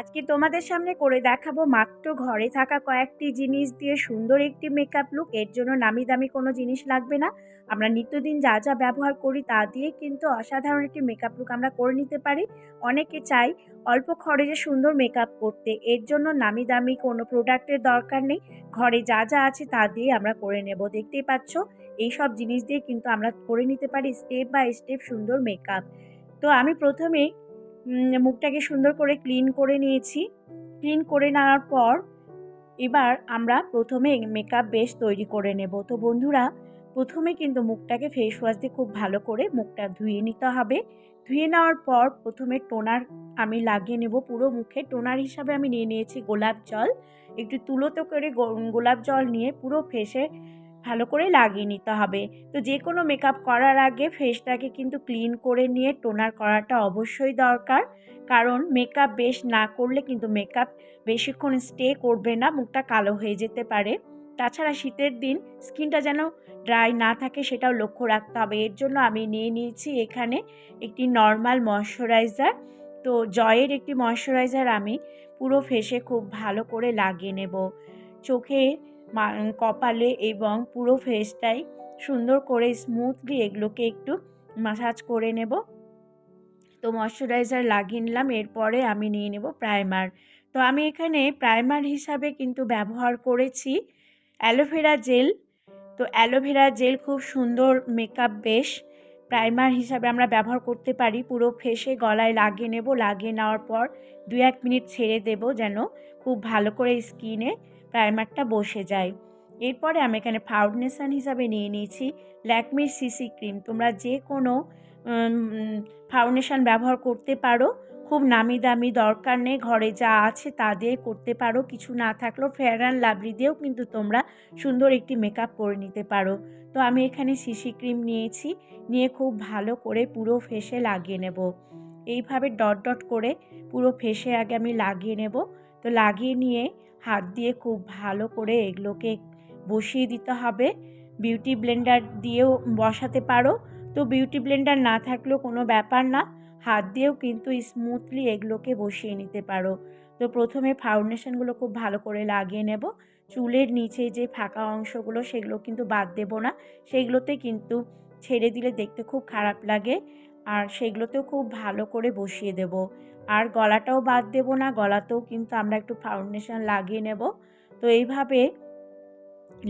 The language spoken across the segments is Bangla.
আজকে তোমাদের সামনে করে দেখাবো মাত্র ঘরে থাকা কয়েকটি জিনিস দিয়ে সুন্দর একটি মেকআপ লুক এর জন্য নামি দামি কোনো জিনিস লাগবে না। আমরা নিত্যদিন যা যা ব্যবহার করি তা দিয়ে কিন্তু অসাধারণ একটি মেকআপ লুক আমরা করে নিতে পারি। অনেকে চাই অল্প খরচে সুন্দর মেকআপ করতে। এর জন্য নামি দামি কোনো প্রোডাক্টের দরকার নেই। ঘরে যা যা আছে তা দিয়ে আমরা করে নেব। দেখতেই পাচ্ছ, এই সব জিনিস দিয়ে কিন্তু আমরা করে নিতে পারি স্টেপ বাই স্টেপ সুন্দর মেকআপ তো আমি প্রথমে মুখটাকে সুন্দর করে ক্লিন করে নিয়েছি। ক্লিন করে নেওয়ার পর এবার আমরা প্রথমে মেকআপ বেশ তৈরি করে নেব। তো বন্ধুরা, প্রথমে কিন্তু মুখটাকে ফেস ওয়াশ দিয়ে খুব ভালো করে মুখটা ধুয়ে নিতে হবে। ধুয়ে নেওয়ার পর প্রথমে টোনার আমি লাগিয়ে নেব পুরো মুখে। টোনার হিসাবে আমি নিয়ে নিয়েছি গোলাপ জল। একটু তুলোতে করে গোলাপ জল নিয়ে পুরো ফেসে ভালো করে লাগিয়ে নিতে হবে। তো যে কোনো মেকআপ করার আগে ফেসটাকে কিন্তু ক্লিন করে নিয়ে টোনার করাটা অবশ্যই দরকার। কারণ মেকআপ বেশ না করলে কিন্তু মেকআপ বেশিক্ষণ স্টে করবে না, মুখটা কালো হয়ে যেতে পারে। তাছাড়া শীতের দিন স্কিনটা যেন ড্রাই না থাকে সেটাও লক্ষ্য রাখতে হবে। এর জন্য আমি নিয়ে নিয়েছি এখানে একটি নর্মাল ময়শ্চারাইজার তো জয়ের একটি ময়শ্চারাইজার আমি পুরো ফেসে খুব ভালো করে লাগিয়ে নেব। চোখে কপালে এবং পুরো ফেসটাই সুন্দর করে স্মুথলি এগুলোকে একটু মাসাজ করে নেব। তো ময়শ্চারাইজার লাগিয়ে নিলাম, এরপরে আমি নিয়ে নেব প্রাইমার তো আমি এখানে প্রাইমার হিসাবে কিন্তু ব্যবহার করেছি। অ্যালোভেরা জেল তো অ্যালোভেরা জেল খুব সুন্দর মেকআপ বেশ। প্রাইমার হিসাবে আমরা ব্যবহার করতে পারি, পুরো ফেসে গলায় লাগিয়ে নেব। লাগিয়ে নেওয়ার পর দু এক মিনিট ছেড়ে দেব যেন খুব ভালো করে স্কিনে প্রাইমারটা বসে যায়। এরপরে আমি এখানে ফাউন্ডেশন হিসাবে নিয়ে নিয়েছি ল্যাকমির সিসি ক্রিম তোমরা যে কোনো ফাউন্ডেশন ব্যবহার করতে পারো। খুব নামি দামি, দরকার নেই। ঘরে যা আছে তা দিয়ে করতে পারো। কিছু না থাকলেও ফেয়ার অ্যান্ড লাভলি দিয়েও কিন্তু তোমরা সুন্দর একটি মেকআপ করে নিতে পারো। তো আমি এখানে সিসি ক্রিম নিয়েছি। নিয়ে খুব ভালো করে পুরো ফেসে লাগিয়ে নেব। এইভাবে ডট ডট করে পুরো ফেসে আগে আমি লাগিয়ে নেব। তো লাগিয়ে নিয়ে হাত দিয়ে খুব ভালো করে এগুলোকে বসিয়ে দিতে হবে। বিউটি ব্লেন্ডার দিয়েও বসাতে পারো। তো বিউটি ব্লেন্ডার না থাকলেও কোনো ব্যাপার না, হাত দিয়েও কিন্তু স্মুথলি এগুলোকে বসিয়ে নিতে পারো। তো প্রথমে ফাউন্ডেশনগুলো খুব ভালো করে লাগিয়ে নেব। চুলের নিচে যে ফাঁকা অংশগুলো সেগুলো কিন্তু বাদ দেবো না। সেগুলোতে কিন্তু ছেড়ে দিলে দেখতে খুব খারাপ লাগে। আর সেগুলোতেও খুব ভালো করে বসিয়ে দেব। আর গলাটাও বাদ দেব না, গলাতেও কিন্তু আমরা একটু ফাউন্ডেশন লাগিয়ে নেব। তো এইভাবে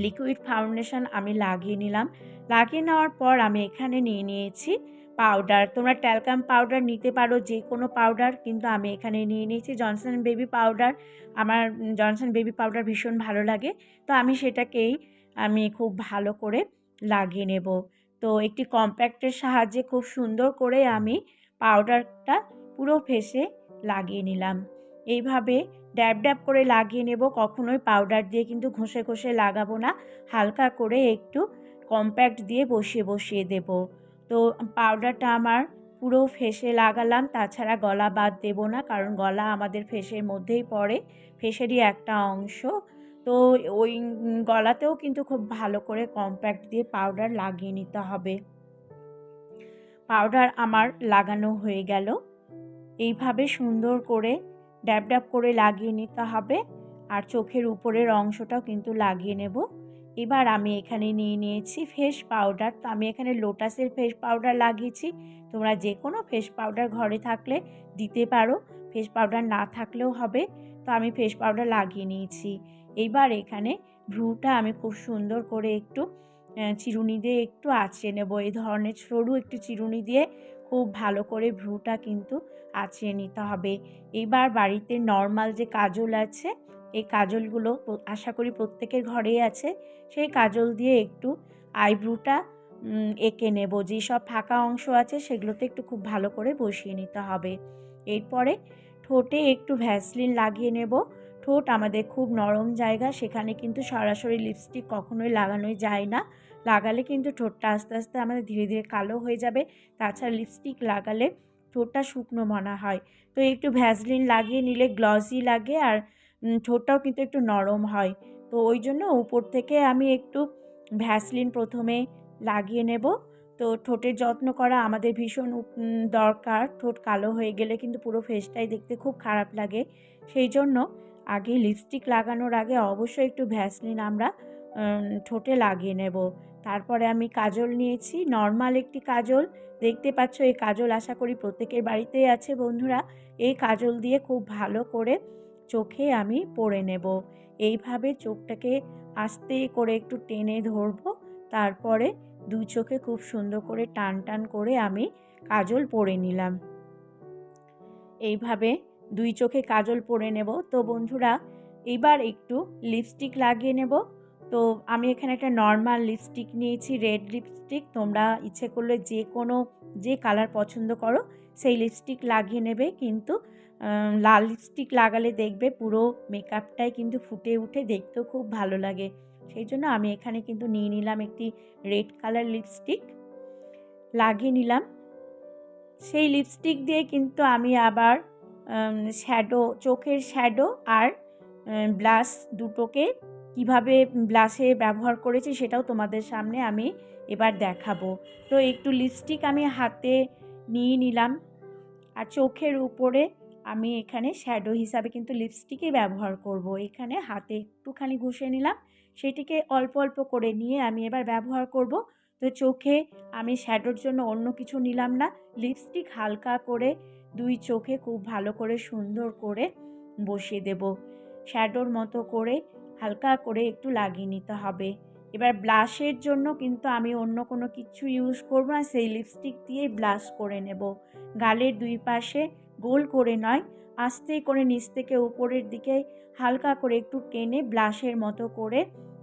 লিকুইড ফাউন্ডেশন আমি লাগিয়ে নিলাম। লাগিয়ে নেওয়ার পর আমি এখানে নিয়ে নিয়েছি পাউডার তোমরা ট্যালকাম পাউডার নিতে পারো যে কোনো পাউডার কিন্তু আমি এখানে নিয়ে নিয়েছি। জনসন বেবি পাউডার আমার জনসন বেবি পাউডার ভীষণ ভালো লাগে। তো আমি সেটাকেই আমি খুব ভালো করে লাগিয়ে নেব। তো একটি কম্প্যাক্টের সাহায্যে খুব সুন্দর করে আমি পাউডারটা পুরো ফেসে লাগিয়ে নিলাম। এইভাবে ড্যাব ড্যাব করে লাগিয়ে নেব, কখনোই পাউডার দিয়ে কিন্তু ঘষে ঘষে লাগাবো না। হালকা করে একটু কম্প্যাক্ট দিয়ে বসিয়ে বসিয়ে দেব। তো পাউডারটা আমার পুরো ফেসে লাগালাম, তাছাড়া গলা বাদ দেব না, কারণ গলা আমাদের ফেসের মধ্যেই পড়ে, ফেসেরই একটা অংশ। তো ওই গলাতেও কিন্তু খুব ভালো করে কম্প্যাক্ট দিয়ে পাউডার লাগিয়ে নিতে হবে। পাউডার আমার লাগানো হয়ে গেল। এইভাবে সুন্দর করে ড্যাব ড্যাব করে লাগিয়ে নিতে হবে। আর চোখের উপরের অংশটাও কিন্তু লাগিয়ে নেব। এবার আমি এখানে নিয়ে নিয়েছি ফেস পাউডার। তো আমি এখানে লোটাসের ফেস পাউডার লাগিয়েছি। তোমরা যে কোনো ফেস পাউডার ঘরে থাকলে দিতে পারো। ফেস পাউডার না থাকলেও হবে। তো আমি ফেস পাউডার লাগিয়ে নিয়েছি। এইবার এখানে ভ্রুটা আমি খুব সুন্দর করে একটু চিরুনি দিয়ে একটু আঁচড়ে নেব। এই ধরনের সরু একটু চিরুনি দিয়ে খুব ভালো করে ভ্রুটা কিন্তু আঁচড়ে নিতে হবে। এবার বাড়িতে নর্মাল যে কাজল আছে, এই কাজলগুলো আশা করি প্রত্যেকের ঘরেই আছে। সেই কাজল দিয়ে একটু আইব্রুটা এঁকে নেব। যেসব ফাঁকা অংশ আছে, সেগুলোতে একটু খুব ভালো করে বসিয়ে নিতে হবে। এরপরে ঠোঁটে একটু ভ্যাসলিন লাগিয়ে নেব। ঠোঁট আমাদের খুব নরম জায়গা, সেখানে কিন্তু সরাসরি লিপস্টিক কখনোই লাগানোই যায় না। লাগালে কিন্তু ঠোঁটটা আস্তে আস্তে আমাদের ধীরে ধীরে কালো হয়ে যাবে। তাছাড়া লিপস্টিক লাগালে ঠোঁটটা শুকনো মনে হয়। তো একটু ভ্যাসলিন লাগিয়ে নিলে গ্লসি লাগে আর ঠোঁটটাও কিন্তু একটু নরম হয়। তো ওই জন্য উপর থেকে আমি একটু ভ্যাসলিন প্রথমে লাগিয়ে নেব। তো ঠোঁটের যত্ন করা আমাদের ভীষণ দরকার। ঠোঁট কালো হয়ে গেলে কিন্তু পুরো ফেসটাই দেখতে খুব খারাপ লাগে। সেই জন্য আগে লিপস্টিক লাগানোর আগে অবশ্যই একটু ভ্যাসলিন আমরা ঠোঁটে লাগিয়ে নেব। তারপরে আমি কাজল নিয়েছি নর্মাল একটি কাজল। দেখতে পাচ্ছ এই কাজল আশা করি প্রত্যেকের বাড়িতেই আছে বন্ধুরা। এই কাজল দিয়ে খুব ভালো করে চোখে আমি পরে নেব। এইভাবে চোখটাকে আস্তে করে একটু টেনে ধরবো। তারপরে দুই চোখে খুব সুন্দর করে টান টান করে আমি কাজল পরে নিলাম। এইভাবে দুই চোখে কাজল পরে নেব। তো বন্ধুরা, এবার একটু লিপস্টিক লাগিয়ে নেব। তো আমি এখানে একটা নর্মাল লিপস্টিক নিয়েছি রেড লিপস্টিক তোমরা ইচ্ছে করলে যে কোনো, যে কালার পছন্দ করো, সেই লিপস্টিক লাগিয়ে নেবে। কিন্তু লাল লিপস্টিক লাগালে দেখবে পুরো মেকআপটাই কিন্তু ফুটে উঠে, দেখতেও খুব ভালো লাগে। সেই জন্য আমি এখানে কিন্তু নিয়ে নিলাম একটি রেড কালার লিপস্টিক লাগিয়ে নিলাম। সেই লিপস্টিক দিয়ে কিন্তু আমি আবার শ্যাডো চোখের শ্যাডো আর ব্লাশ দুটোকে কীভাবে ব্লাশে ব্যবহার করেছি সেটাও তোমাদের সামনে আমি এবার দেখাবো। তো একটু লিপস্টিক আমি হাতে নিয়ে নিলাম আর চোখের উপরে আমি এখানে শ্যাডো হিসাবে কিন্তু লিপস্টিকই ব্যবহার করব। এখানে হাতে একটুখানি ঘষে নিলাম, সেটিকে অল্প অল্প করে নিয়ে আমি এবার ব্যবহার করব। তো চোখে আমি শ্যাডোর জন্য অন্য কিছু নিলাম না লিপস্টিক হালকা করে দুই চোখে খুব ভালো করে সুন্দর করে বসিয়ে দেব। শ্যাডোর মতো করে হালকা করে একটু লাগিয়ে নিতে হবে। এবার ব্লাশের জন্য কিন্তু আমি অন্য কোনো কিছু ইউজ করব না, সেই লিপস্টিক দিয়েই ব্লাশ করে নেব। গালের দুই পাশে গোল করে নয়, আস্তে করে নিচ থেকে উপরের দিকে হালকা করে একটু টেনে ব্লাশের মতো করে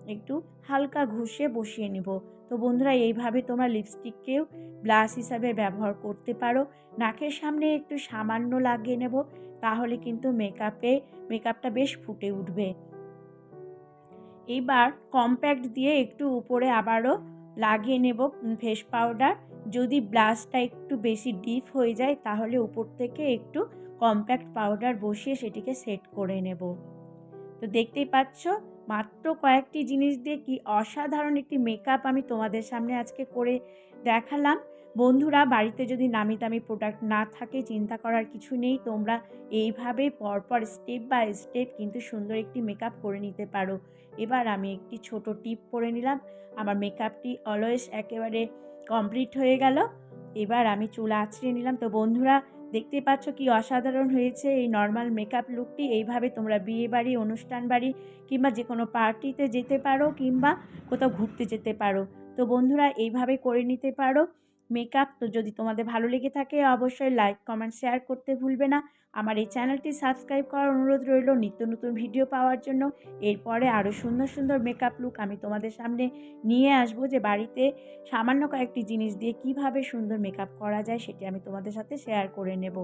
একটু হালকা ঘষে বসিয়ে নেব। তো বন্ধুরা, এইভাবে তোমরা লিপস্টিককেও ব্লাশ হিসাবে ব্যবহার করতে পারো। নাকের সামনে একটু সামান্য লাগিয়ে নেব, তাহলে কিন্তু মেকআপে মেকআপটা বেশ ফুটে উঠবে। এইবার কম্প্যাক্ট দিয়ে একটু উপরে আবারও লাগিয়ে নেব ফেস পাউডার। যদি ব্লাশটা একটু বেশি ডিপ হয়ে যায়, তাহলে উপর থেকে একটু কম্প্যাক্ট পাউডার বসিয়ে সেটিকে সেট করে নেব। তো দেখতেই পাচ্ছ, মাত্র কয়েকটি জিনিস দিয়ে কি অসাধারণ একটি মেকআপ আমি তোমাদের সামনে আজকে করে দেখালাম। বন্ধুরা, বাড়িতে যদি নামি দামি প্রোডাক্ট না থাকে, চিন্তা করার কিছু নেই। তোমরা এইভাবে পরপর স্টেপ বাই স্টেপ কিন্তু সুন্দর একটি মেকআপ করে নিতে পারো। এবার আমি একটি ছোট টিপ পরে নিলাম। আমার মেকআপটি অলওয়েজ একেবারে কমপ্লিট হয়ে গেল। এবার আমি চুল আঁচড়ে নিলাম। তো বন্ধুরা, দেখতে পাচ্ছ কি অসাধারণ হয়েছে এই নর্মাল মেকআপ লুকটি এইভাবে তোমরা বিয়ে বাড়ি, অনুষ্ঠান বাড়ি কিংবা যে কোনো পার্টিতে যেতে পারো কিংবা কোথাও ঘুরতে যেতে পারো। তো বন্ধুরা, এইভাবে করে নিতে পারো। মেকআপ তো যদি তোমাদের ভালো লেগে থাকে অবশ্যই লাইক কমেন্ট শেয়ার করতে ভুলবে না। আমার এই চ্যানেলটি সাবস্ক্রাইব করার অনুরোধ রইল নিত্য নতুন ভিডিও পাওয়ার জন্য। এরপরে আরও সুন্দর সুন্দর মেকআপ লুক আমি তোমাদের সামনে নিয়ে আসব যে বাড়িতে সামান্য কয়েকটি জিনিস দিয়ে কীভাবে সুন্দর মেকআপ করা যায় সেটি আমি তোমাদের সাথে শেয়ার করে নেব।